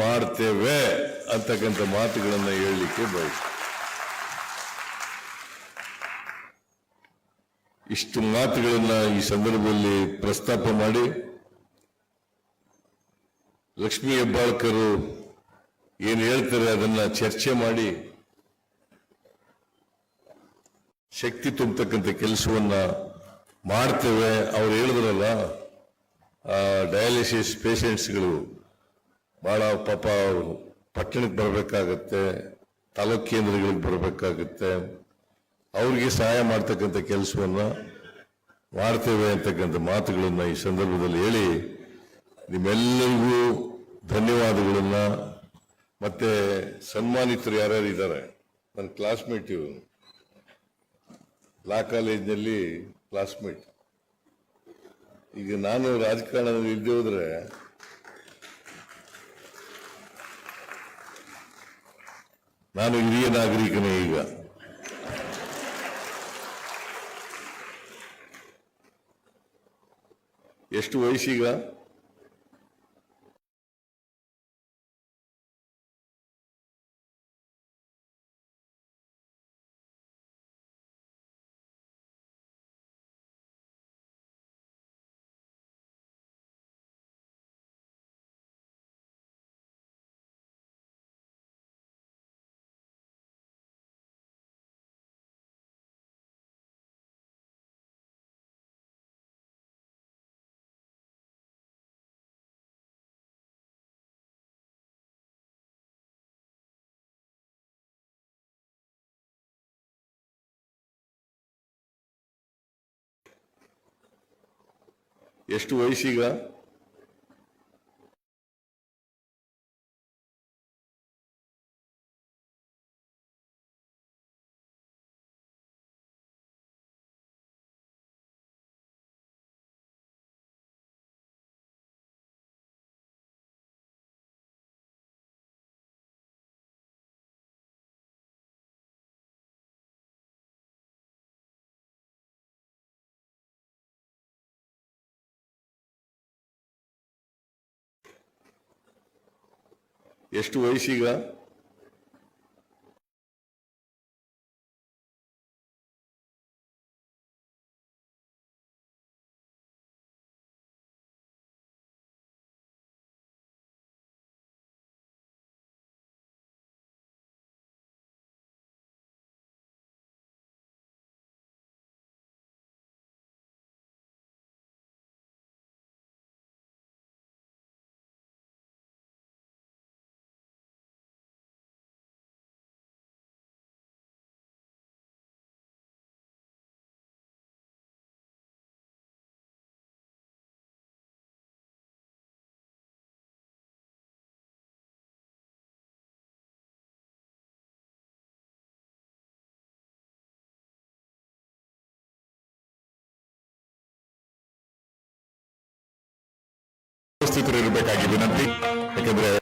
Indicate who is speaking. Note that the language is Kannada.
Speaker 1: ಮಾಡ್ತೇವೆ ಅಂತಕ್ಕಂಥ ಮಾತುಗಳನ್ನ ಹೇಳಲಿಕ್ಕೆ ಬಯಸ್ತೇನೆ. ಇಷ್ಟು ಮಾತುಗಳನ್ನ ಈ ಸಂದರ್ಭದಲ್ಲಿ ಪ್ರಸ್ತಾಪ ಮಾಡಿ, ಲಕ್ಷ್ಮೀ ಹೆಬ್ಬಾಳ್ಕರು ಏನು ಹೇಳ್ತಾರೆ ಅದನ್ನ ಚರ್ಚೆ ಮಾಡಿ, ಶಕ್ತಿ ತುಂಬತಕ್ಕಂಥ ಕೆಲಸವನ್ನ ಮಾಡ್ತೇವೆ, ಅವ್ರು ಹೇಳಿದ್ರಲ್ಲ ಡಯಾಲಿಸಿಸ್ ಪೇಷಂಟ್ಸ್ಗಳು ಭಾಳ ಪಾಪ ಪಟ್ಟಣಕ್ಕೆ ಬರಬೇಕಾಗತ್ತೆ ತಾಲೂಕು ಕೇಂದ್ರಗಳಿಗೆ ಬರಬೇಕಾಗತ್ತೆ, ಅವ್ರಿಗೆ ಸಹಾಯ ಮಾಡ್ತಕ್ಕಂಥ ಕೆಲಸವನ್ನು ಮಾಡ್ತೇವೆ ಅಂತಕ್ಕಂಥ ಮಾತುಗಳನ್ನು ಈ ಸಂದರ್ಭದಲ್ಲಿ ಹೇಳಿ ನಿಮ್ಮೆಲ್ಲರಿಗೂ ಧನ್ಯವಾದಗಳನ್ನು. ಮತ್ತೆ ಸನ್ಮಾನಿತರು ಯಾರ್ಯಾರು ಇದ್ದಾರೆ? ನನ್ನ ಕ್ಲಾಸ್ಮೇಟ್ ಇವರು. ಲಾ ಕಾಲೇಜಿನಲ್ಲಿ ಕ್ಲಾಸ್ಮೇಟ್ ಈಗ ನಾನು ರಾಜಕಾರಣದಲ್ಲಿ ಇದ್ದೇ ಹೋದ್ರೆ ನಾನು ಹಿರಿಯ ನಾಗರಿಕನೇ ಈಗ. ಎಷ್ಟು ವಯಸ್ಸೀಗ? ಎಷ್ಟು ವಯಸ್ಸೀಗ? ಎಷ್ಟು ವಯಸ್ಸೀಗ?
Speaker 2: ಉಪಸ್ಥಿತರಿರಬೇಕಾಗಿ ವಿನಂತಿ. ಯಾಕಂದ್ರೆ